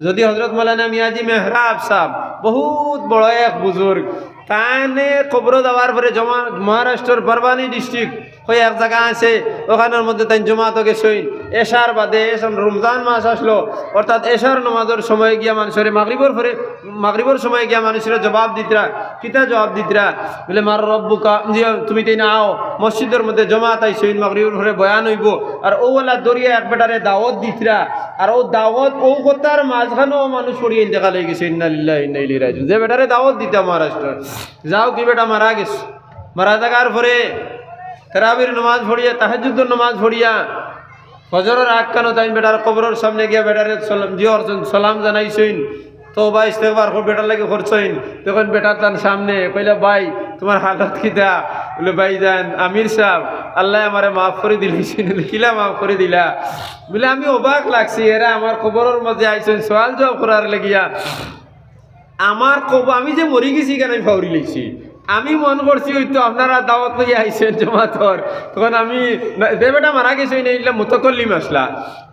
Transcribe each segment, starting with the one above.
যদি হজরত মৌলানা মিয়াজি মেহরাব সাহ বহুত বড় এক বুজুর্গ, তানে খবর দেওয়ার পরে জমা মহারাষ্ট্রের বরবানি ডিস্ট্রিক্ট হয়ে এক জায়গা আছে ওখানের মধ্যে তাই জমাত গেছইন এশার বাদে এসব রমজান মাস আসলো, অর্থাৎ এশার নমাজের সময় গিয়া মানুষের মাগরিবর পরে মাগরিবর সময় গিয়া মানুষের জবাব দিতরা কিতা জবাব দিতরা বলে, মার রব্বু কা যে তুমি তাই না আও, মসজিদের মধ্যে জমাত আইসইন মাগরিবর পরে বয়ান হইব। আর ওলা দরিয়া এক বেটারে দাওয়াত দিতরা আর ও দাওয়াত, ও কথার মাঝখানেও মানুষ পড়িয়ে ইন্তেকাল হয়ে গেছে ইন্নালিল্লাহ ইন্নাইলি রাজু যে বেটারে দাওয়াত দিতে মহারাষ্ট্র যাও কি বেটা, মারা গেছে। মারা থাকার পরে তেরাবির নমাজ পড়িয়া তাহাজুদ্দুর নমাজ পড়িয়া, ফজরের কেন তাই বেটার কবরের সামনে গিয়া বেটারে জিও সালাম জানাইছইন তো ইস্তেফার খুব বেটার লাগে করছইন তখন বেটার তার সামনে কইলা, ভাই, তোমার হালত কিতা বলে, ভাই যান আমির সাহ আল্লাহ আমারে মাফ করে দিলেছেন কিলা মাফ করে দিলা? বলে, আমি অবাক লাগছি, এরা আমার কবরের মধ্যে আইসেন সওয়াল জবাব করার লাগিয়া। আমার কব আমি যে মরি গেছি কেন আমি ফাউরি লেছি আমি মন করছি ওই তো আপনারা দাওয়াত লইয়া আইসেন জমাতর তখন আমি দেবেটা মারা গেছে না এগুলা মুতকল্লি মাসলা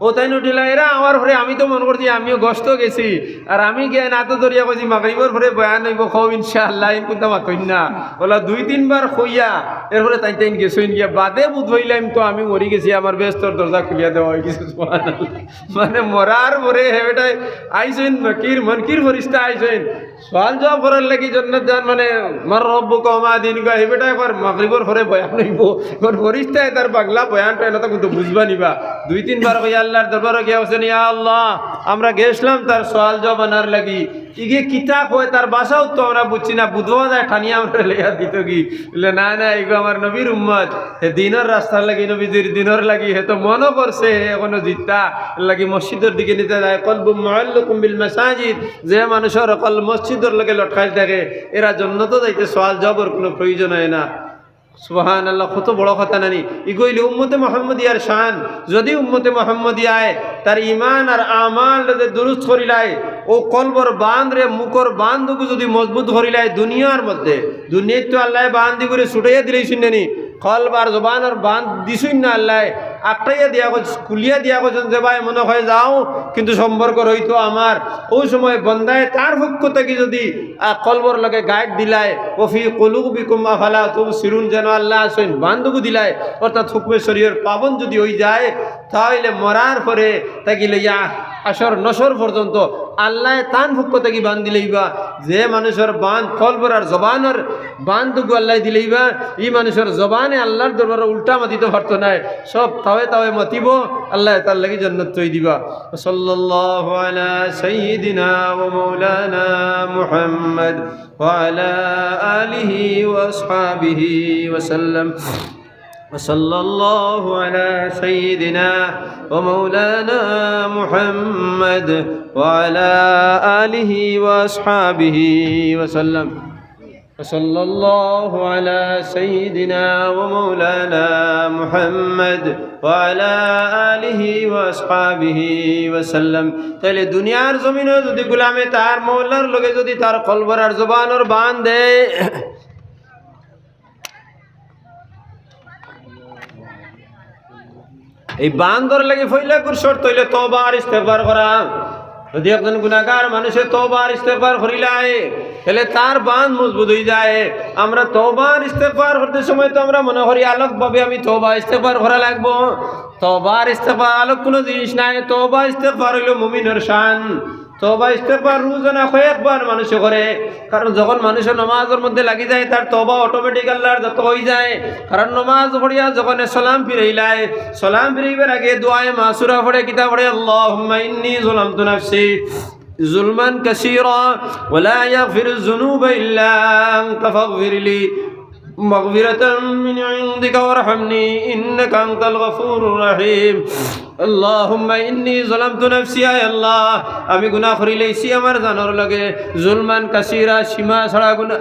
ও তাই নুটিলা এরা আমার ঘরে, আমি তো মন করছি, আমিও গস্ত গেছি। আর আমি গিয়ে না তো দরিয়া কইছি, মাগরিবর ঘরে বয়ান হইব খাও ইনশাআল্লাহ ইন কিন্তু মাতইন না বলা, দুই, তিনবার খইয়া এরপরে তাই তাই গেছইন গিয়া বাদে বুধ হইলাম তো, আমি মরি গেছি, আমার ব্যস্তর দরজা খুলিয়া দেওয়া হয়ে গেছে। মানে মরার পরে হেবেটাই আইসইন মকির, মনকির ফরিস্তা আইসইন সওয়াল জবাব করার লাগি জন্য যান মানে মার আমরা গেছিলাম তার সওয়াল জবাব আনার লাগি ইগে কিতাব হয়, তার বাসাও তো আমরা বুঝছি না। বুধবা যায় ঠানিয়া আমরা লেয়া দিত কি? না না এগো আমার নবীর উম্মত। হে দিনের রাস্তার লাগি, নবীজির দিনের লাগি, হে তো মনও করছে এখনও জিতা লাগি মসজিদের দিকে নিতে যায়। কলবু মহল্লুকুম বিল মাসাজিদ। যে মানুষের অকল মসজিদের লগে লটকাই থাকে, এরা জন্য তো যাইতে সওয়াল জবর কোনো প্রয়োজন হয় না। সুবাহান আল্লাহ কত বড় কথা নানি। ইগইলে উম্মতে মোহাম্মদিয়ার শান। যদি উম্মতে মোহাম্মদিয়ায় তার ইমান আর আমাল দুরুস্ত করিলায়, ও কলবর বাঁধ রে, মুখর বান্ধকে যদি মজবুত করিলায় দুনিয়ার মধ্যে দুনিয়ার তো আল্লাহ বান্ধি করে ছুটাইয়া দিলেই শুনেনি। কলব আর জবান আর বাঁধ দিছুই না আল্লাহ। আটটাইয়া দিয়া গেছে কুলিয়া দিয়া গেছেন যে ভাই মনে হয় যাও, কিন্তু সম্পর্ক রইতো আমার। ওই সময় বন্দায় তার পক্ষ থেকে যদি কলবর লগে গাইড দিলায়, ওফি কলুক বিকুম্মা ফালা তুম সিরুন যেন আল্লাহ আসেন বান্ধবু দিলায়। অর্থাৎ হুকমে শরীরের পাবন যদি হয়ে যায়, তাহলে মরার পরে তাকে লইয়া আসর, নসর পর্যন্ত আল্লাহ তান পক্ষ থেকে বান দিলেইবা যে মানুষের বান কলবর আর জবানের বান্ধবু আল্লাহ দিলেইবা ই মানুষের জবানে আল্লাহর দরবারে উল্টা মাতিতে পারতো নাই সব তাওয়ে তাওয়ে মাতিব, আল্লাহ তার লাগি জন্নত তৈ দিবা। সাল্লাল্লাহু আলা সাইয়্যিদিনা আলিহি وصلى الله على سيدنا ومولانا محمد وعلى آله وأصحابه وسلم وصلى الله على سيدنا ومولانا محمد وعلى آله وأصحابه وسلم তাহলে দুনিয়ার জমিনে যদি গুলামে তার মৌলার লগে যদি তার কলবর আর জবানোর বান দেয় এই বান্দর লাগে ফইলা কুরসর তৈলে তবা আর ইস্তেগফার করা। যদি একজন গুনাহগার মানুষে তোবার আর ইস্তেগফার করিলাই তাহলে তার বান মজবুত হয়ে যায়। আমরা তোবার আর ইস্তেগফার করতে সময় তো আমরা মনে করি আলোক ভাবে আমি তোবা ইস্তেগফার করা লাগবো। তোবার আর ইস্তেগফার আলোক কোনো জিনিস নাই তোবা ইস্তেগফার হইল মুমিনের শান। তবা ইস্তেকবার রোজানা কয়েকবার মানুষে করে। কারণ যখন মানুষের নমাজের মধ্যে লাগি যায়, তার তবা অটোমেটিক আল্লাহর যত হয়ে যায়। কারণ নমাজ পড়িয়া যখন সালাম ফিরাইলায়, সালাম ফিরাইবার আগে দোয়ায় মাসুরা পড়ে, কিতা পড়ে আল্লাহ ইন্নি জলাম নাফসি জুলমান কাসিরা ওলা ইয়াগফিরু যুনুবা ইল্লা আনতা ফাগফিরলি مغفرة من عندك وارحمني إنك أنت الغفور الرحيم اللهم إني ظلمت نفسي يا الله আমি গুনাহ করি লইছি আমার জানোর লগে জুলমান কাসিরা সীমা ছাড়া গুনাহ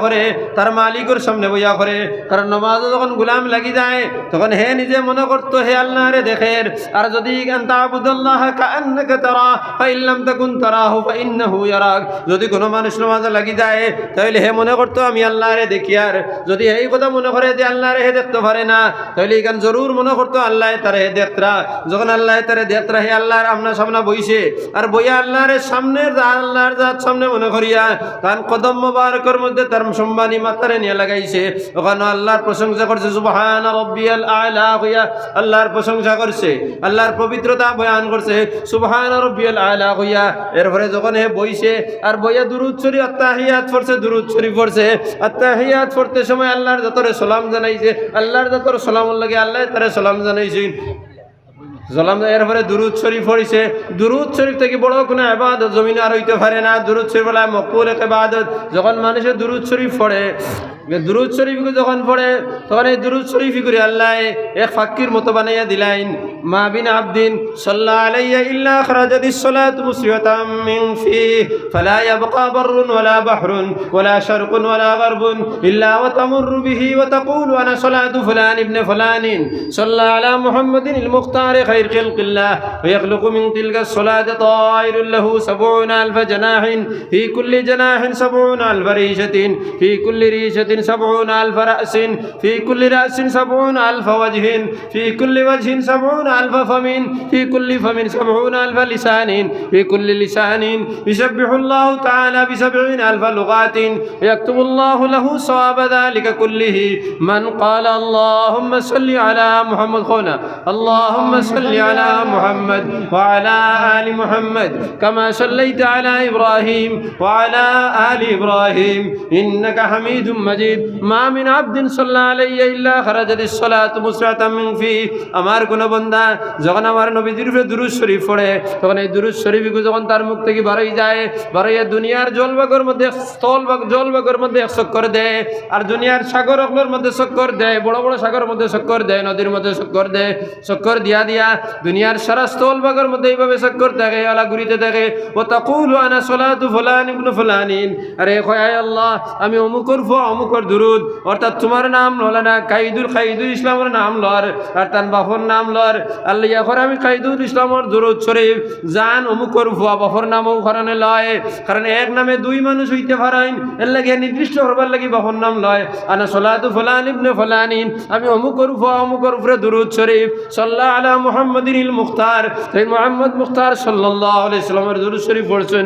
করে তার মালিকের সামনে বইয়া করে কারণ নমাজ যখন গুলাম লাগি যায়, তখন হে নিজে মনে করতো, হে আল্লাহ রে দেখের আর যদি যদি কোনো মানুষ নমাজে লাগি যায়, তাহলে হে মনে করতো, আমি আল্লাহ রে দেখি আর। যদি এই কথা মনে করে যে আল্লাহ রে হে দেখতে পারে না, তাহলে এখান জরুর মনে করতো, আল্লাহ তারে হে দেখতরা যখন আল্লাহ তারে দেখতরা হে আল্লাহর আপনার সামনে বইছে। আর বইয়া আল্লাহর সামনের আল্লাহর সামনে মনে করিয়া তার কদম মধ্যে তার সম্মানী মাতারে নিয়ে লাগাইছে। ওখানে আল্লাহর প্রশংসা করছে, সুবহান রব্বিয়াল আলা হইয়া আল্লাহর প্রশংসা করছে, আল্লাহর পবিত্রতা বয়ান করছে, সুবহান রব্বিয়াল আলা হইয়া এরপরে যখন হে বইছে, আর বইয়া দুরুদ শরীফ, আত্তাহিয়াত পড়ছে, দুরুদ শরীফ পড়ছে। আত্তাহিয়াত পড়তে সময় আল্লাহর যতরে সালাম জানাইছে, আল্লাহর যতরে সালাম লাগে আল্লাহ তারে সালাম জানাইছে। জলাম এরপরে দুরুদ শরীফ পড়িছে। দুরুদ শরীফ থেকে বড় কোনো আবাদত জমিন আর হইতে পারে না। দুরুদ শরীফ বলা মকুল এক আবাদত। যখন মানুষের দুরুদ শরীফ পড়ে দুরুদ শরীফকে যখন পড়ে, তখন এই দুরুদ শরীফি করে আল্লাহ এক ফাক্কির মতো বানাইয়া দিলাইন মা বিন আবদিন সাল্লাহ আলাইয়া ইল্লা খরাজাদি সালাত মুসিয়তাম মিন ফি ফালা ইয়াবকা বাররুন ওয়ালা বাহরুন, ওয়ালা শারকুন ওয়ালা গারবুন, ইল্লা ওয়া তামুরু বিহি ওয়া তাকুলু আনা সালাতু ফুলান ইবনে ফুলানিন। সাল্লাহ আলা মুহাম্মাদিন আল মুখতার খায়র খালকিল্লাহ ওয়া ইয়াখলুকু মিন তিলকা সালাত তায়রুন লাহু 70000 জানাহিন, ফি কুল্লি জানাহিন 70000 রিশাতিন, ফি কুল্লি রিশাতিন سبعون ألف رأس في كل رأس سبعون ألف وجه في كل وجه سبعون ألف فم في كل فم سبعون ألف لسان في كل لسان يسبح الله تعالى بسبعين ألف لغات ويكتب الله له صواب ذلك كله. من قال اللهم صل على محمد خونا اللهم صل على محمد وعلى آل محمد كما صليت على إبراهيم وعلى آل إبراهيم إنك حميد مجيد. আমার কোন যখন আমার নবীজির উপরে শরীফ পড়ে, তখন এই শরীফ যখন তার মুখ থেকে যায় দুনিয়ার জলবাগর মধ্যে স্থল জলবাগর মধ্যে চক্কর দেয়, আর দুনিয়ার সাগর অগ্লোর মধ্যে চক্কর দেয়, বড় বড় সাগর মধ্যে চক্কর দেয়, নদীর মধ্যে চক্কর দেয়, চক্কর দিয়া দিয়া দুনিয়ার সারা স্থল বাগর মধ্যে এইভাবে চক্কর থাকে, আলা ঘুরিতে থাকে ও তাকুল আনা সোলা তু ফলান ইবনু আরে আল্লাহ, আমি অমুকর ফ অমুক অমুকর দুরুদ, অর্থাৎ তোমার নাম ললে না কাইদুল খাইদুল ইসলামের নাম লর, আর তার বাপর নাম লর, আল্লাহ এখন আমি কাইদুল ইসলামের দুরুদ শরীফ, জান অমুকর ফুয়া বাপর নামও কারণে লয়, কারণ এক নামে দুই মানুষ হইতে পারেন, এর লাগে নির্দিষ্ট করবার লাগি বাপর নাম লয়, আনা সলাতু ফুলান ইবনে ফুলানিন, আমি অমুকর ফুয়া অমুকর উপরে দুরুদ শরীফ সাল্লাহ আলা মুহাম্মদিন মুখতার মোহাম্মদ মুখতার সাল্লাহ আলাইহি সাল্লামের দুরুদ শরীফ পড়ছেন।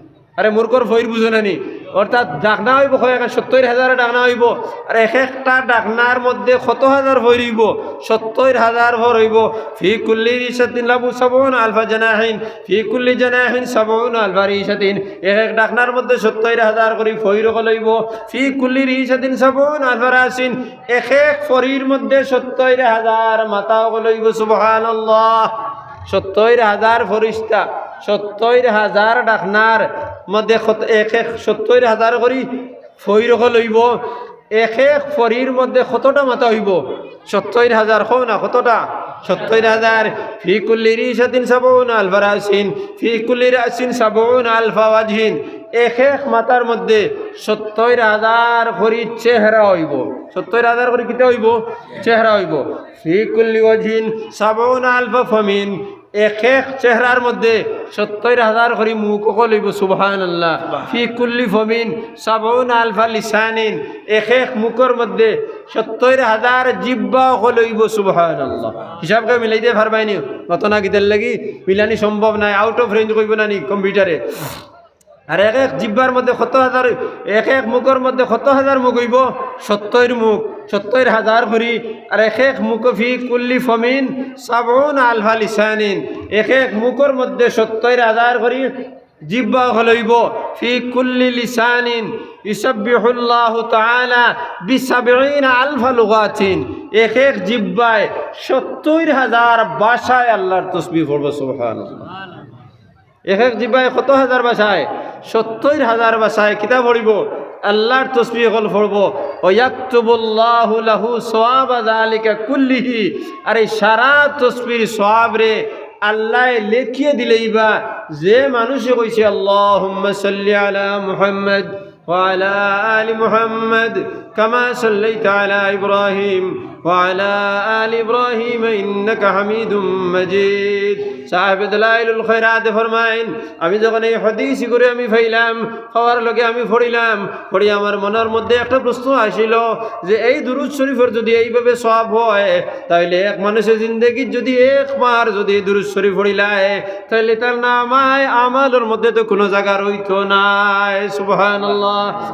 আরে মূর্খর ফইর বুঝো নানি অর্থাৎ ডাকনা হইব সত্তর হাজার ডাকনা হইব। আর এক একটা ডাকনার মধ্যে কত হাজার ভর হইব? সত্তর হাজার ভর হইব। ফি কুল্লি রিসাতিন লাবু সাবুন আলফা জানাহিন। ফি কুল্লি জানাহিন সাবুন আলফা রিসাতিন। এক এক ডাকনার মধ্যে সত্তর হাজার করে ফইর লইব ফি কুল্লি রিসাতিন সাবুন আলফা রাসিন। এক এক ফরির মধ্যে সত্তর হাজার মাথা লইব সুবহানাল্লাহ। সত্তর হাজার ফরিস্তা, সত্তর হাজার ডাকনার মধ্যে এক এক সত্তর হাজার করি ফইরক লইব। এক এক ফরির মধ্যে কতটা মাথা হইব। সত্তর হাজার কও না কতটা সত্তর হাজার ফি কুল্লি রিসাতিন সাবুন আলফা রাসিন ফি কুল্লি রাসিন সাবুন আলফা এক এক মাথার মধ্যে সত্তর হাজার করি চেহারা হইব। সত্তর হাজার করে কিতা হইব? চেহারা হইব। ফি কুল্লি ওয়াজহিন সাবুন আলফা ফমিন এক এক চেহারার মধ্যে সত্তর হাজার করে মুখ লইব সুবহান। আল্লাহ ফি কুল্লি ফমিন সাবুন আলফা লিসানিন। এক এক মুখর মধ্যে সত্তর হাজার জিব্বা লইব সুবহান আল্লাহ হিসাবকে মিলাইতে পারবাইনি ঘটনা গীতের লাগি মিলানি সম্ভব নাই আউট অফ রেঞ্জ করব না নি কম্পিউটারে। আর এক এক জিব্বার মধ্যে কত হাজার, এক এক মুখের মধ্যে কত হাজার মুখ হইব? সত্তর মুখ, সত্তর হাজার করি আর এক এক মুখফি কুল্লি ফমিন সাবন আলফা লিসানিন। এক এক মুখের মধ্যে সত্তর হাজার করি জিব্বা হলইব ফি কুল্লি লিসানিন ইসাব্বিহুল্লাহু তাআলা বিসাবঈন আলফা লুগাতিন। এক এক জিব্বায় সত্তর হাজার ভাষায় আল্লাহর তসবিহ পড়ব, সুবহানাল্লাহ। এক এক জিব্বায় কত হাজার বাসায়? সত্তর হাজার বাসায় কিতাব পড়িব আল্লাহর তসবি হল পড়ব ওয়াক্তুবুল্লাহু লাহু সোয়াবা জালিকা কুল্লিহি আর এই সারা তসবির সোয়াব রে আল্লাহ লেখিয়ে দিলেই বা যে মানুষে কইছে আল্লাহুম্মা সাল্লি আলা মুহাম্মদ وعلى آل محمد كما صليت على إبراهيم وعلى آل إبراهيم إنك حميد مجيد সাহেব দলাইলুল খৈরাত ফরমাইন আমি যখন এই হদিসি করে আমি ফাইলাম খাওয়ার লগে আমি পড়িলাম পড়ি আমার মনের মধ্যে একটা প্রশ্ন আসিল যে এই দুরুদ শরীফের যদি এইভাবে সব হয় তাহলে এক মানুষের জিন্দগির যদি একবার যদি এই দুরুদ শরীফ পড়িলায় তাহলে তার নামায় আমাদের মধ্যে তো কোনো জায়গা রইতো নাই সুবহান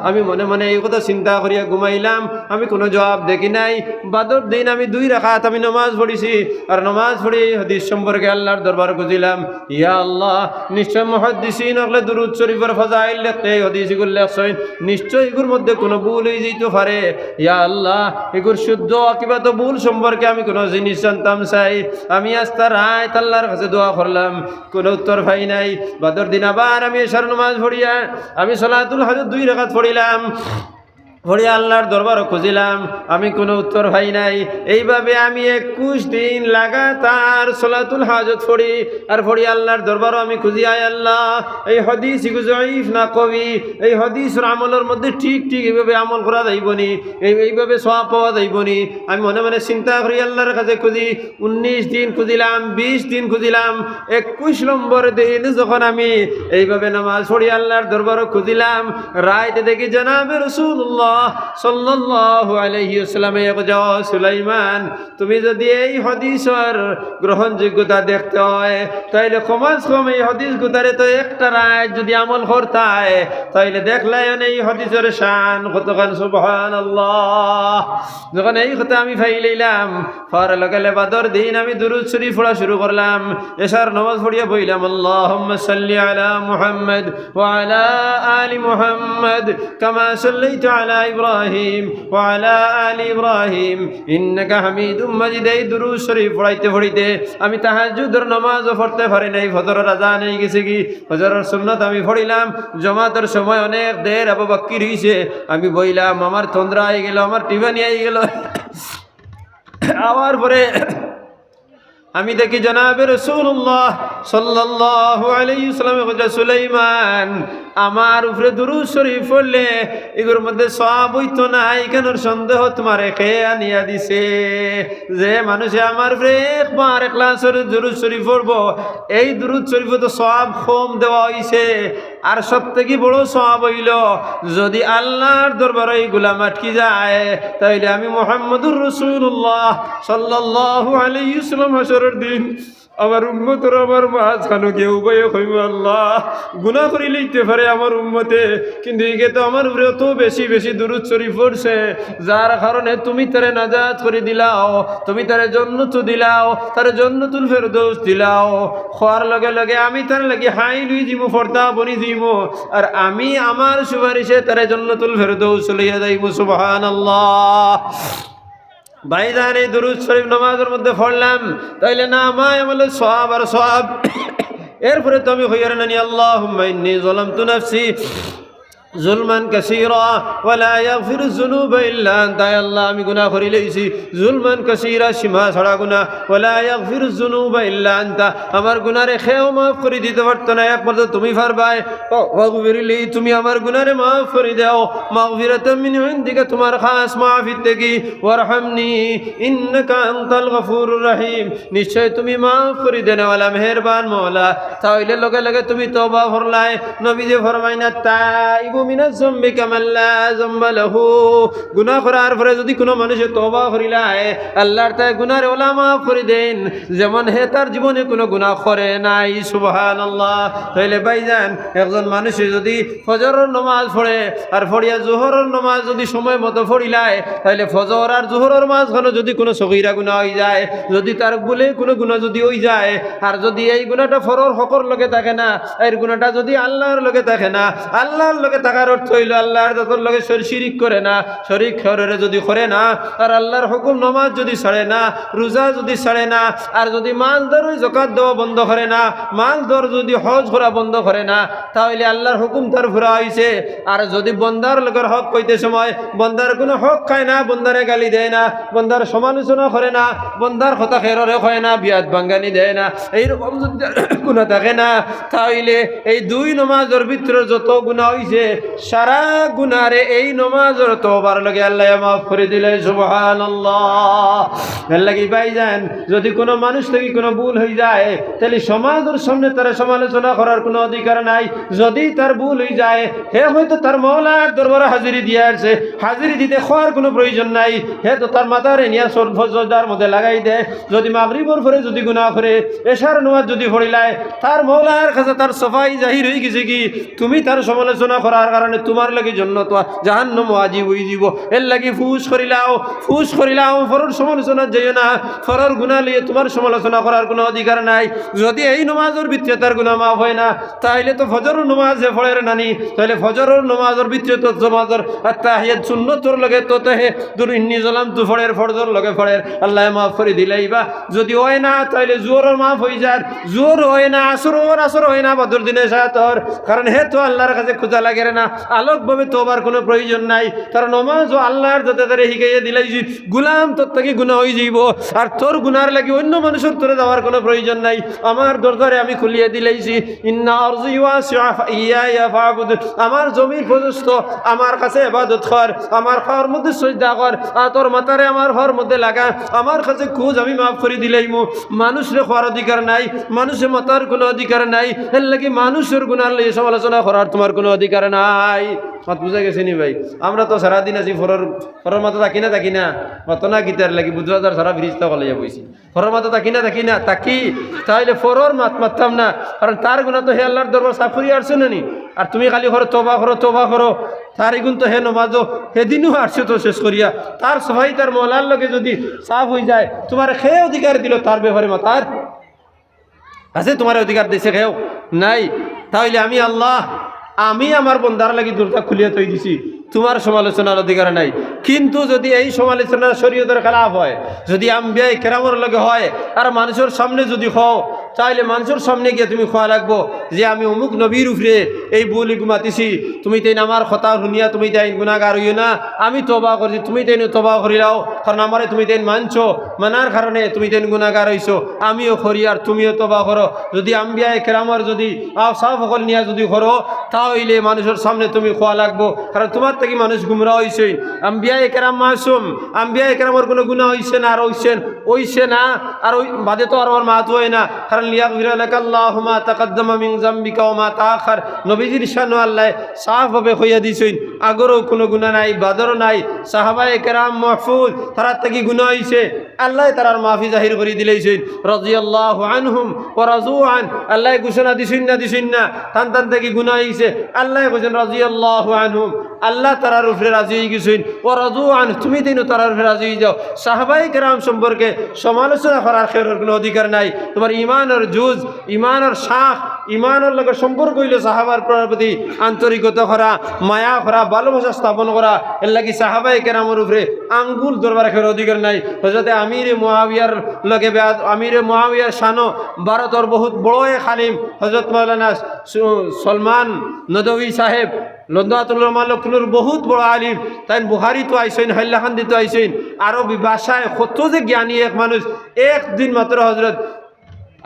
আমি মনে মনে এই কথা চিন্তা করিয়া ঘুমাইলাম আমি কোনো জবাব দেখি নাই বাদর দিন আমি দুই রাখাত আমি নমাজ পড়িছি। আর নমাজ পড়ি হদিস সম্পর্কে আল্লাহর দরবার খুঁজিলাম। ইয়া আল্লাহ, নিশ্চয় মহাদিসিন হলে দুরুদ শরীফের ফজাইল লেখতে হদিস এগুলো লেখছেন। নিশ্চয় এগুর মধ্যে কোনো ভুল হয়ে যেতে পারে। ইয়া আল্লাহ এগুর শুদ্ধ কিবা তো ভুল সম্পর্কে আমি কোনো জিনিস জানতাম চাই আমি আস্তা রায় আল্লাহর কাছে দোয়া করলাম। কোনো উত্তর পাই নাই। বাদর দিন আবার আমি এসার নমাজ পড়িয়া আমি সলাতুল হাজর দুই রেখাত পড়িলাম। ভরিয়া আল্লাহর দরবারও খুঁজিলাম, আমি কোনো উত্তর পাই নাই। এইভাবে আমি একুশ দিন লাগাতার সলাতুল হাজত ফড়ি আর ফড়ি আল্লাহর দরবারও আমি খুঁজি, আয় আল্লাহ, এই হদিস জয়ীফ না কবি? এই হদিস আমলের মধ্যে ঠিক ঠিক এইভাবে আমল করা যাইবনি এই এইভাবে সব পাওয়া যাইবনি আমি মনে মনে চিন্তা করি, আল্লাহর কাছে খুঁজি, উনিশ দিন খুঁজিলাম, বিশ দিন খুঁজিলাম, একুশ নম্বর দিন যখন আমি এইভাবে নামাজ পড়ি, আল্লাহর দরবারও খুঁজিলাম রায়তে দেখি জানাবে রসুল্লাহ সাল্লাল্লাহু আলাইহি ওয়াসাল্লামে যাও সুলাইমান, তুমি যদি এই হদিসের গ্রহণযোগ্যতা দেখতে হয়, তাইলে কমাস কম এই হদিস গুতারে তো একটা রায় যদি আমল করতায়, তাইলে দেখলাই এই হদিসের শান, কতখান সুবহানাল্লাহ। যখন এই কথা আমি ফাইলাইলাম, ফর লগালে বাদর দিন আমি দুরুদ শরীফ পড়া শুরু করলাম এসার নামাজ পড়িয়া বইলাম, আল্লাহুম্মা আলা মুহাম্মদ ওয়া আলা আলি মুহাম্মদ কামা সাল্লাইতা আলা ইব্রাহিম ওয়া আলা ইব্রাহিম, ইন্নাকা হামিদুম মাজিদ, এই দুরুদ শরীফ পড়াইতে পড়িতে আমি তাহাজ্জুদের নামাজও পড়তে পারি নাই, ফজরের আজান হয়ে গেছে কি? ফজরের সুন্নত আমি পড়িলাম, জমাতের সময় অনেক দের আবু বাক্কি রইছে আমি বইলাম, আমার তন্দ্রা হয়ে গেল, আমার টিফানি হয়ে গেল। আবার পরে আমি দেখি জনাবে রসুল্লাহ সাল্লাহ আলাইসালাম সুলাইমান আমার উপরে দুরু শরীফ পড়লে এগুলোর মধ্যে সব হইতো না এখানোর সন্দেহ তোমার একে আনিয়া দিছে? যে মানুষে আমার উপরে একবার একলা দুরুদ শরীফ পড়ব, এই দুরুদ শরীফ তো সব কম দেওয়া হইছে। আর সব থেকে বড় সব হইল, যদি আল্লাহর দরবার এই গুলাম আটকি যায়, তাইলে আমি মোহাম্মদুর রসুল্লাহ সাল্লাহ আলাইসালাম হাসরের দিন আমার উম্মতর আমার মাঝখানো কেউ উভয় হইব আল্লাহ গুণা করি লিখতে পারে আমার উম্মতে, কিন্তু একে তো আমার উপরে অত বেশি বেশি দূরত শরীফ পড়ছে। যার কারণে তুমি তারে নাজাত করে দিলাও, তুমি তারে জন্নত দিলাও, তার জন্নতুল ফেরদৌস দিলাও। খোয়ার লগে লগে আমি তার লাগে হাই লুই দিব ফর্দা বনি দিব আর আমি আমার সুপারিশে তারে জন্নতুল ফেরদৌস লইয়া যাইব সুবহান আল্লাহ ভাইজান এই দুরুদ শরীফ নামাজের মধ্যে পড়লাম। তাইলে না আমায় বলে সব আর সব এরপরে তো আমি হইয়ার নানি আল্লাহ জলাম তু নাফসি। জুলমান কাসীরা, ওয়ালা ইয়াগফিরু যুনুবা ইল্লা আনতা। আল্লাহ, আমি গুনাহ করি লইছি। জুলমান কাসীরা, সীমা ছড়া গুনাহ। ওয়ালা ইয়াগফিরু যুনুবা ইল্লা আনতা। আমার গুনারে খেও মাফ করে দিতে পারতো না, একমাত্র তুমি পারবাই। তুমি আমার গুনারে মাফ করে দাও। মাগফিরাতাম মিন ইনদিকা, তোমার খাস মাফির থেকে। ওয়ারহামনি, ইন্নাকা আনতাল গফুরুর রহিম। নিশ্চয় তুমি মাফ করে দেনেওয়ালা মেহেরবান মওলা। তাহলে লগে লগে তুমি তওবা ফরলাই। নবী যে ফরমাই না তাইবু যদি কোনো মানুষে আল্লাহর নাই নামাজ যদি সময় যদি কোনো গুণা হয়ে যায়, যদি তার বলে কোনো গুণা যদি হয়ে যায়, আর যদি এই গুণাটা ফরর হকর লগে থাকে না, এর গুণাটা যদি আল্লাহর লগে থাকে না, আল্লাহর লগে থাকার অর্থ হইল আল্লাহর যতর লগে শর- শিরিক করে না শরিক খরের যদি করে না, আর আল্লাহর হুকুম নমাজ যদি ছাড়ে না, রোজা যদি ছাড়ে না, আর যদি মাল দর জকাত দেওয়া বন্ধ করে না, মাল দর যদি হজ করা বন্ধ করে না, তাহলে আল্লাহর হুকুম তার ফুরা হয়েছে আর যদি বন্দার লোকের হক কইতে সময়, বন্দার কোনো হক খায় না, বন্দারে গালি দেয় না, বন্দার সমালোচনা করে না, বন্দার কথা খেররে হয় না, বিয়াত বাঙ্গানি দেয় না, এইরকম যদি গুণা থাকে না, তাহলে এই দুই নমাজের ভিতরে যত গুণা হইছে সারা গুনারে এই নমাজের তোবার লগে আল্লাহ মাফ করে দিলে এর লাগি ভাইজান, যদি কোনো মানুষ থেকে কোনো ভুল হয়ে যায়, তাহলে সমাজের সামনে তার সমালোচনা করার কোনো অধিকার নাই। যদি তার ভুল হয়ে যায়, হে হয়তো তার মৌলার দরবারে হাজিরি দিয়ে আসছে হাজিরি দিতে খাওয়ার কোনো প্রয়োজন নাই। হে তো তার মাথারে নিয়ে সর্বজার মধ্যে লাগাই দেয়। যদি মাগরিবর পরে যদি গুণা করে, এশার নোয়াজ যদি ফড়িলায় তার মৌলার কাছে তার সফাই জাহির হয়ে গেছে কি? তুমি তার সমালোচনা করার কারণে তোমার লাগি জন্য তো জাহান্ন আজি হয়ে যাব এর লাগি ফুস করিলাও ফুস করিলাও, ফরর সমালোচনা যেও না। ফরর গুণা লিয়ে তোমার সমালোচনা করার কোনো অধিকার নাই। যদি এই নমাজের ভিত্তিতে তার গুণা মাফ হয় না তাহলে তো ফজর নমাজে ফলের নানি। তাহলে ফজরের নমাজের ভিত্তিতে তো জমাজর তাহিয়াত সুন্নতর লগে তো তেহে দুর ইন্নি জলাম তু ফড়ের ফরজর লগে ফড়ের আল্লাহ মাফ করে দিলেই বা যদি হয় না তাহলে জোরের মাফ হয়ে যায় জোর হয় না আসর ওর আসর হয় না, বাদুর দিনে সাতর। কারণ হে তো আল্লাহর কাছে খোঁজা লাগে না আলোকভাবে তোবার কোনো প্রয়োজন নাই। কারণ নমাজ ও আল্লাহর যাতে তারে শিখাইয়া দিলাই যে গুলাম তোর থেকে গুণা হয়ে যাইব। আর তোর গুনার লাগি অন্য মানুষের তোরে দেওয়ার কোনো প্রয়োজন নাই। আমার দরজারে আমি খুলিয়ে দিলাইছি আমার জমির প্রশস্ত আমার কাছে এবাদত কর, আমার খাওয়ার মধ্যে সজ্জা কর, আর তোর মাথারে আমার ঘর মধ্যে লাগা, আমার কাছে খোঁজ আমি মাফ করে দিলাই মু। মানুষের খাওয়ার অধিকার নাই, মানুষের মাতার কোনো অধিকার নাই। এর লাগি মানুষের গুণার লাগে সমালোচনা করার তোমার কোনো অধিকার নাই মাত বুঝা গেছে নি ভাই? আমরা তো সারাদিন আছি ফরর ফরর মাথা থাকি না থাকি না। মত না গীতার লাগি বুধবার সারা ফিরিস্তা কলেজে বইছি ফরর মাথা থাকি না থাকি না তাকি তাহলে ফরর মাত মারতাম না। কারণ তার গুণা তো হে আল্লাহর দরবার সাফ করিয়া না নি? আর তুমি খালি করো তোবা করো তোবা করো তার এগুন তো হে নমাজো সেদিনও আসছো তো শেষ করিয়া তার সবাই তার মলার লগে যদি সাফ হয়ে যায় তোমার খেয়ে অধিকার দিল তার ব্যাপারে মাতার আছে তোমার অধিকার দিছে খেয়েও নাই তাহলে আমি আল্লাহ আমি আমার বন্ধার লাগি দূরটা খুলিয়ে তৈ দিছি। তোমার সমালোচনার অধিকার নাই। কিন্তু যদি এই সমালোচনা শরীয়তের খেলাফ হয়, যদি আম্বিয়াই কেরামর লগে হয়, আর মানুষের সামনে যদি হও তাহলে মানুষের সামনে গিয়ে তুমি খোয়া লাগবো। যে আমি অমুক নবীর উপরে এই বলি ঘুমাতিছি। তুমি তাই আমার কথা শুনিয়া তুমি তাই গুণাগার হইও না। আমি তবা করছি, তুমি তাই তবা করিলাও কারণ আমারে তুমি তাই মানছো। মানার কারণে তুমি তাই গুণাগার হইছো। আমিও করি আর তুমিও তবা করো। যদি আম্বিয়ায় কেরামর যদি সাফ সকল নিয়া যদি করো তাহলে মানুষের সামনে তুমি খোয়া লাগবো। কারণ তোমার থেকে মানুষ গুমরা হয়েছে আম্বিয়ায় কেরাম মাসুম, আম্বিয়ায় কেরামর কোনো গুণা হইছে না, আর হইছেন ওইছে না। আর ওই বাদে তো আর ওর মাহাত হয় না। কারণ লিয়াগফির লাকা আল্লাহুমা তাকাদ্দামা মিন যামবিকা ওয়া মা নবীজির শান আল্লাহ সাফভাবে কইয়া দিছেন। আগরও কোনো গুনাহ নাই, বাদরও নাই। কেরাম মাহফুজ তারা থেকে গুনাহ হইছে। আল্লাহ তারার মাফি জাহির করে আনহুম ওয়া রাজু আন আল্লাহ ঘোষণা দিছেন না দিছেন না। তান তান থেকে গুনাহ হইছে। আল্লাহ রাদিয়াল্লাহু আনহুম, আল্লাহ তারার উপরে রাজি হয়ে গেছেন। ও রাজু আন তুমি দিন তারার উপরে রাজি হয়ে যাও। সাহাবাই কেরাম সম্পর্কে সমালোচনা করার কোনো অধিকার নাই। তোমার ইমানের জুজ ইমানের শাখ ইমানের লগে সম্পর্ক হইল সাহাবার প্রতি আন্তরিকতা করা মায়া করা ভালোবাসা স্থাপন করা এর লাগি সাহাবাই কেরামের উপরে আঙ্গুল দরবার রাখার অধিকার নাই। হজরতে আমির মহাবিয়ার লগে আমির মহাবিয়ার শানো ভারতের বহুত বড় আলিম হজরত মৌলানা সলমান নদী সাহেব লন্দাতুল্লাহ লক্ষ্ণুর বহুত বড় আলিম। তাই বুহারি তো আইসইন হাইল্লাখান্দি তো আইসইন আরবি ভাষায় কত যে জ্ঞানী এক মানুষ একদিন মাত্র হজরত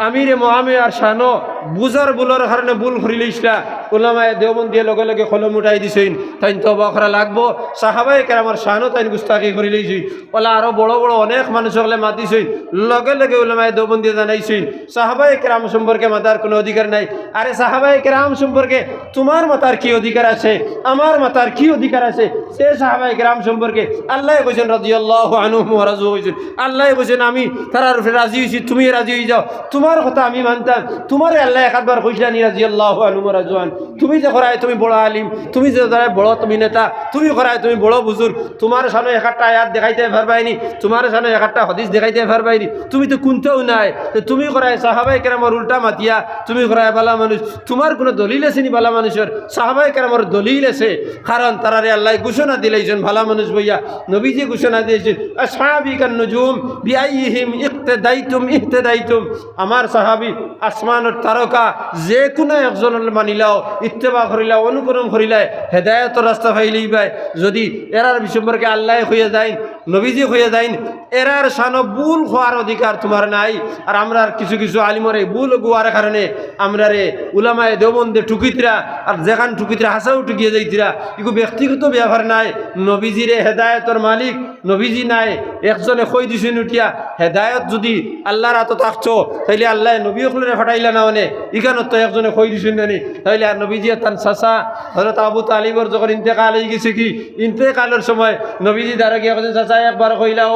আমিরে মহামে আর শানো বুজার বুলোর কারণে বুল ঘুরিলে ইসলা ওলামায় দেওবন দিয়ে লগে লগে কলম উঠাই দিছেন। তাই তো বখরা লাগবো। সাহাবাই কেরামার শানো তাই গুস্তাকি করে লইছি ওলা আরও বড় বড় অনেক মানুষ হলে মাতিছেন। লগে লগে ওলামায় দেওবন দিয়ে জানাইছেন। সাহাবাই কেরাম সম্পর্কে মাতার কোনো অধিকার নাই। আরে সাহাবাই কেরাম সম্পর্কে তোমার মাতার কি অধিকার আছে? আমার মাতার কি অধিকার আছে? সে সাহাবাই কেরাম সম্পর্কে আল্লাহ কইছেন রাজি আল্লাহ আনু রাজু হয়েছেন আল্লাহ কইছেন আমি উপরে রাজি হয়েছি তুমি রাজি হয়ে যাও। তোমার কথা আমি মানতাম। তোমার আল্লাহ একবার কইসলানি রাজি আল্লাহ রাজুয়ান তুমি যে করায় তুমি বড় আলিম, তুমি যে করায় বড় তুমি নেতা, তুমি করায় তুমি বড় বুজুর তোমার সামনে এক একটা আয়াত দেখাইতে পারবাইনি, তোমার সামনে এক একটা হদিস দেখাইতে পারবাইনি, তুমি তো কোনতেও নাই তুমি করায় সাহাবাই কেরামর উল্টা মাতিয়া, তুমি করায় বালা মানুষ, তোমার কোনো দলিল আছে নি বালা মানুষের? সাহাবাই কেরামর দলিল আছে, কারণ তারারে আল্লাহ ঘোষণা দিলেছেন ভালা মানুষ বইয়া, নবীজি ঘোষণা দিয়েছেন ইহতেদাইতুম আমার সাহাবি আসমানের তারকা যে কোনো একজন মানিলাও, ইত্তেবা করিলাও অনুকরণ করিলাই হেদায়ত রাস্তা ফাইলেই পায় যদি এরার সম্পর্কে আল্লাহ হয়ে যায় নবীজি হয়ে যায় এরার সানো ভুল হওয়ার অধিকার তোমার নাই। আর আমরা কিছু কিছু আলিমরে ভুল গোয়ার কারণে আমরা রে উলামায় দেবন্দে টুকিতরা আর যেখান টুকিতরা হাসাও টুকিয়ে যাইতিরা ইকু ব্যক্তিগত ব্যাপার নাই। নবীজিরে হেদায়তর মালিক, নবীজি নাই। একজনে কই দিছে উঠিয়া হেদায়ত যদি আল্লাহর হাতত থাকছো, তাইলে আল্লাহ নবী অকলরে ফাটাইলা না মানে ইখানত তো একজনে কই দিছেন নানি, তাইলে আর নবীজি তান চাচা হজরত আবু তালিবর যখন ইন্তেকাল হয়ে গেছে কি, ইন্তেকালের সময় নবীজি দ্বারা গিয়ে চাচা, একবার কইলাও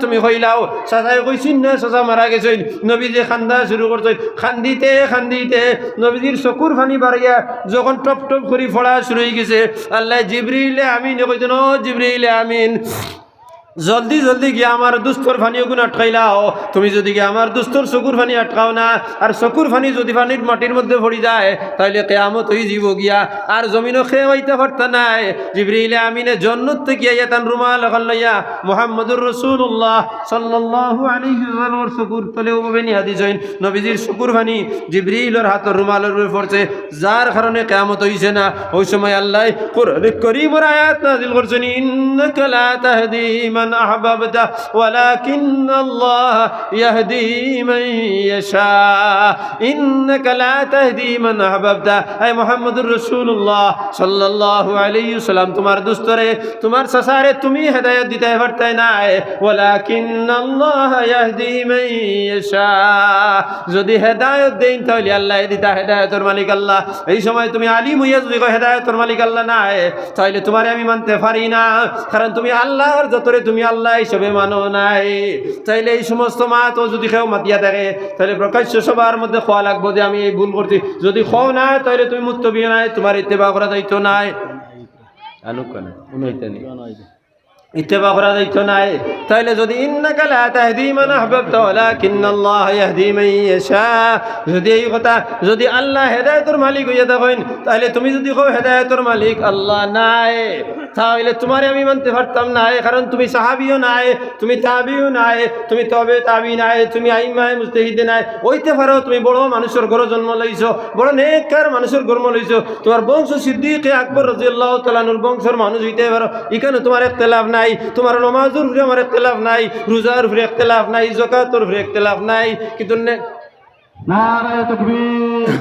তুমি হইলাও। চাচাই কইছিন না চাচা মারা গেছেন। নবীজি খান্দা শুরু করছেন। খান্দিতে খান্দিতে নবীজির চকুর ফানি বাড়িয়া যখন টপ টপ করে ফড়া শুরু হয়ে গেছে। আল্লাহ জিবরিলে আমিন। কইছেন ও জিবরিলে আমিন। জলদি জলদি গিয়ে আমার দুস্তর ফানি ওগুন আটকাইলাও তুমি যদি গিয়ে আমার দুস্তর চকুর ফানি আটকাও না, আর চকুর ফানি যদি ফানির মাটির মধ্যে পড়ি যায় তাহলে কেয়ামত হয়ে যাব গিয়া। আর জমিনও খেয়ে হইতে পারত নাই। জিবরিলে আমিনে জন্নত থেকে ইয়া তান রুমাল এখন লইয়া মোহাম্মদুর রসুল্লাহ আলাইহি ওয়াসাল্লামের চকুর তলে ওভাবে নিয়া দিছেন নবীজির চকুর ফানি জিবরিলের হাতের রুমালের উপরে পড়ছে যার কারণে কেয়ামত হইছে না। ওই সময় আল্লাহ করিমর আয়াত নাজিল করছেন ইন্নাকা লা তাহদি মান আহবাবতা ওয়ালাকিন আল্লাহ ইয়াহদি মান ইয়াশা, ইন্নাকা লা তাহদি মান আহবাবতা। হে মুহাম্মদুর রাসূলুল্লাহ সাল্লাল্লাহু আলাইহি ওয়াসাল্লাম, তোমার দুস্তরে, তোমার সাসারে তুমি হেদায়েত দিতে পারতে ওয়ালাকিন আল্লাহ ইয়াহদি মান ইয়াশা, যদি হেদায়েত দেন তাহলে আল্লাহ দিতা হেদায়েতের মালিক আল্লাহ। এই সময় তুমি আলিম হইয়া যদি হেদায়েতের মালিক আল্লাহ না তাহলে তোমারে আমি মানতে পারি না। কারণ তুমি আল্লাহর যতরে তুমি আল্লাহ হিসেবে মানো নাই। তাইলে এই সমস্ত মা তো যদি কেউ মাতিয়া থাকে তাহলে প্রকাশ্য সবার মধ্যে খোয়া লাগবো যে আমি এই ভুল করছি। যদি খাও না তাহলে তুমি মুক্ত বিয়ে নাই, তোমার ইত্তেবা করা দায়িত্ব নাই। করা দায়িত্ব নাই। তাহলে তুমি যদি কও হেদায়েতের মালিক আল্লাহ নাই। তাহলে তোমারে আমি মানতে পারতাম না কারণ তুমি সাহাবিও নাই, তুমি তাবিও নাই, তুমি তবে তাবি নাই, তুমি আইমায় মুস্তাহিদে নাই। ওইতে পারো, তুমি বড় মানুষের ঘর জন্ম লইছো, বড় নেককার মানুষের জন্ম লইছো। তোমার বংশ সিদ্দিকে আকবর রাদিয়াল্লাহু তাআলার বংশের মানুষ হইতে পারো, এখানে তোমার একতলাফ নাই, তোমার নমাজের উপরে আমার একতলাফ নাই, রোজার উপরে একতলাফ নাই জকাতের উপরে একতলাফ নাই, কিন্তু নারায় তকবীর।